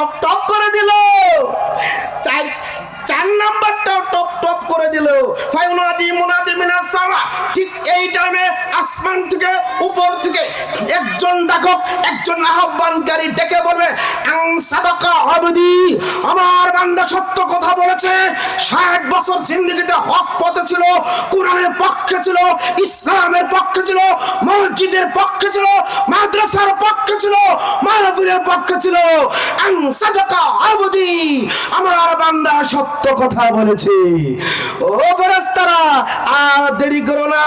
Top top করে দিল। চার চার নাম্বারটাও টপ টপ করে দিল। ফাইনাদি মুনাদি মিনাস ঠিক এই টাইমে আসমান থেকে উপর থেকে একজন ডাকক, একজন আহ্বানকারী ডেকে বলবে, আং সাদাকা আবদি, আমার বান্দা সত্য কথা বলেছে। ষাট বছর জিন্দগিতে হক পথে ছিল, কোরআনের পক্ষে ছিল, ইসলামের পক্ষে ছিল মসজিদের পক্ষে ছিল মাদ্রাসার পক্ষে ছিল মাহফিলের পক্ষে ছিল। আমার বান্দা সত্য কথা বলেছে। ও ফেরেশতারা, আর দেরি করো না।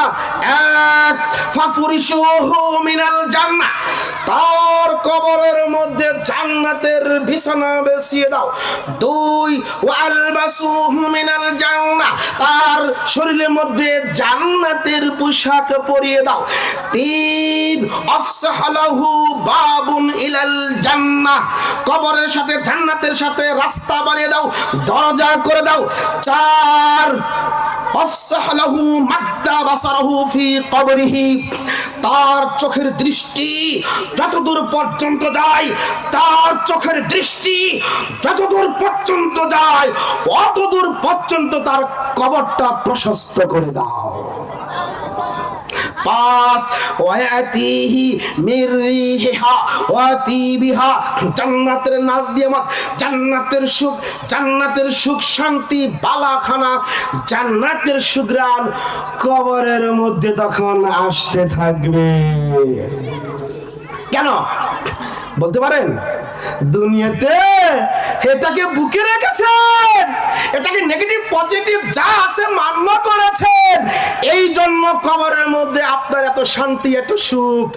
এক, ফাফুরিশুহু মিনাল জান্নাহ। তার কবরের মধ্যে জান্নাতের বিছানা বেছিয়ে দাও। দুই, ওয়ালবাসুহু মিনাল জান্নাহ। তার শরীরের মধ্যে জান্নাতের পোশাক পরিয়ে দাও। তিন আফসাহালাহু বাবুন ইলাল জান্নাহ। কবরের সাথে, জান্নাতের সাথে রাস্তা বানিয়ে দাও, দরজা করে দাও। চার তার চোখের দৃষ্টি যতদূর পর্যন্ত যায়, তার চোখের দৃষ্টি যতদূর পর্যন্ত যায়, অতদূর পর্যন্ত তার কবরটা প্রশস্ত করে দাও। পাস ওয়াতিহি মিররিহা ওয়াতিবিহা জান্নাতের নাজ দিয়ে মাত জান্নাতের সুখ জান্নাতের সুখ শান্তি, বালাখানা, জান্নাতের সুগ্রাণ কবরের মধ্যে তখন আসতে থাকবে। কেন? বলতে পারেন? দুনিয়াতে এটাকে বুকে রেখেছেন, এটাকে নেগেটিভ পজিটিভ যা আছে মান্য করেছেন। এই জন্য কবরের মধ্যে আপনার এত শান্তি এত সুখ।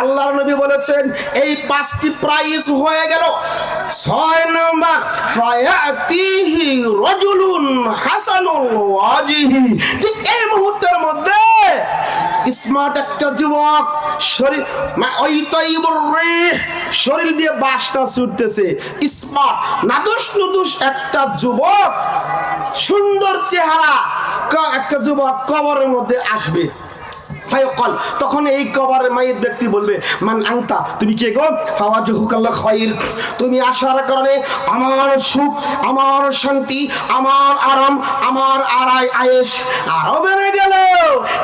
আল্লাহ নবী বলেছেন এই পাঁচটি প্রাইস হয়ে গেল। ছয় নম্বর ফায়াতিহি রাজুলুন হাসানুল ওয়াজিহি। ঠিক এই মুহূর্তের মধ্যে স্মার্ট একটা যুবক শরীর ওই তৈবুর রিহ, শরীর দিয়ে বাসটা ছুটতেছে। স্মার্ট, নাদুস নুদুস একটা যুবক, সুন্দর চেহারা একটা যুবক কবরের মধ্যে আসবে। তখন এই কবরের মায়ের ব্যক্তি বলবে, মান আংতা তুমি কে গো? ফাওয়াজহুকাল্লাহ খায়র তুমি আসার কারণে আমার সুখ, আমার শান্তি, আমার আরাম, আমার আরাই আয়েশ আরও বেড়ে গেল।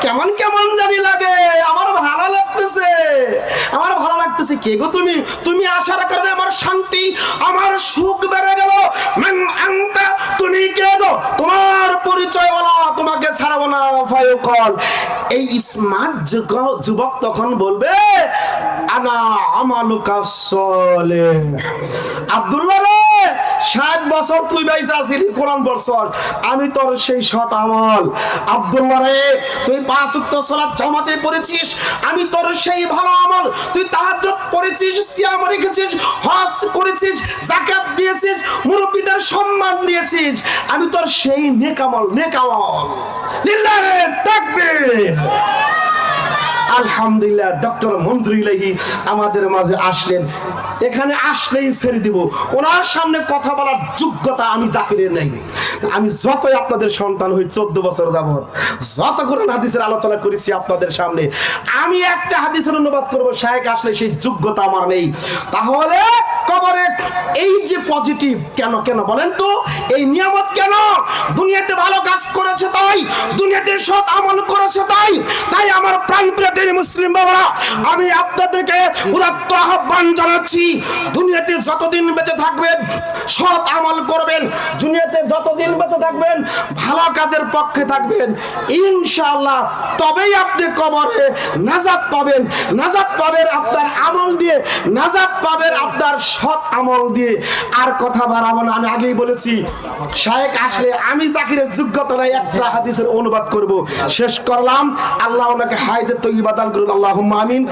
কেমন কেমন জানি লাগে আমার ভালো লাগতেছে আমার ভালো লাগতেছে কে গো তুমি? তুমি আসার কারণে আমার শান্তি, আমার সুখ বেড়ে গেল। তুমি কে গো? তোমার পরিচয় বলো তোমাকে ছাড়াবো না, ফায়কল। এই স্মার্ট যুবক তখন বলবে, আনা আমালুকা সলে আব্দুল্লাহ রে, ষাট বছর তুই বাইসা আছিলি, কোরআন বছর আমি তোর সেই সৎ আমল। আব্দুল্লাহ রে, তুই পাঁচ উক্ত সালাত জামাতে পড়েছিস। আমি তোর সেই ভালো তুই তাহাজ্জুদ পড়েছিস, সিয়াম রেখেছিস, হজ করেছিস, যাকাত দিয়েছিস, মুরব্বীদের সম্মান দিয়েছিস। আমি তোর সেই নেকামল নেকামল। লিল্লাহে তাকবীর। আলহামদুলিল্লাহ, ডক্টর মঞ্জুরিলাহি আমাদের মাঝে আসলেন। এখানে আসলেই ছেড়ে দিব। ওনার সামনে কথা বলার যোগ্যতা আমি জাকিরের নাই। আমি যতই আপনাদের সন্তান হই, চোদ্দ বছর যাবৎ যত করে হাদিসের আলোচনা করেছি আপনাদের সামনে, আমি একটা হাদিসের অনুবাদ করব শাহেক আসলে সেই যোগ্যতা আমার নেই। তাহলে পজিটিভ কেন কেন বলেন তো? এই নিয়ামত কেন? দুনিয়াতে ভালো কাজ করেছে তাই, দুনিয়াতে সৎ আমল করেছে তাই তাই আমার প্রাণ প্রিয় মুসলিম বাবারা, আমি আপনাদেরকে উদাত্ত আহ্বান জানাচ্ছি, দুনিয়াতে যতদিন বেঁচে থাকবেন দুনিয়াতে যতদিন বেঁচে থাকবেন, ভালো কাজের পক্ষে থাকবেন। ইনশাআল্লাহ তবেই আপনি কবরে নাজাত পাবেন। নাজাত পাবেন আপনার আমল দিয়ে, নাজাত পাবেন আপনার সৎ আমল দিয়ে। আর কথা বাড়াবো না, আমি আগেই বলেছি শায়েক আসলে আমি জাকিরের যোগ্যতা নাই, একটা হাদিসের অনুবাদ করব। শেষ করলাম, আল্লাহ ওনাকে হায়দের তৈবা দান করুন আল্লাহ আমিন।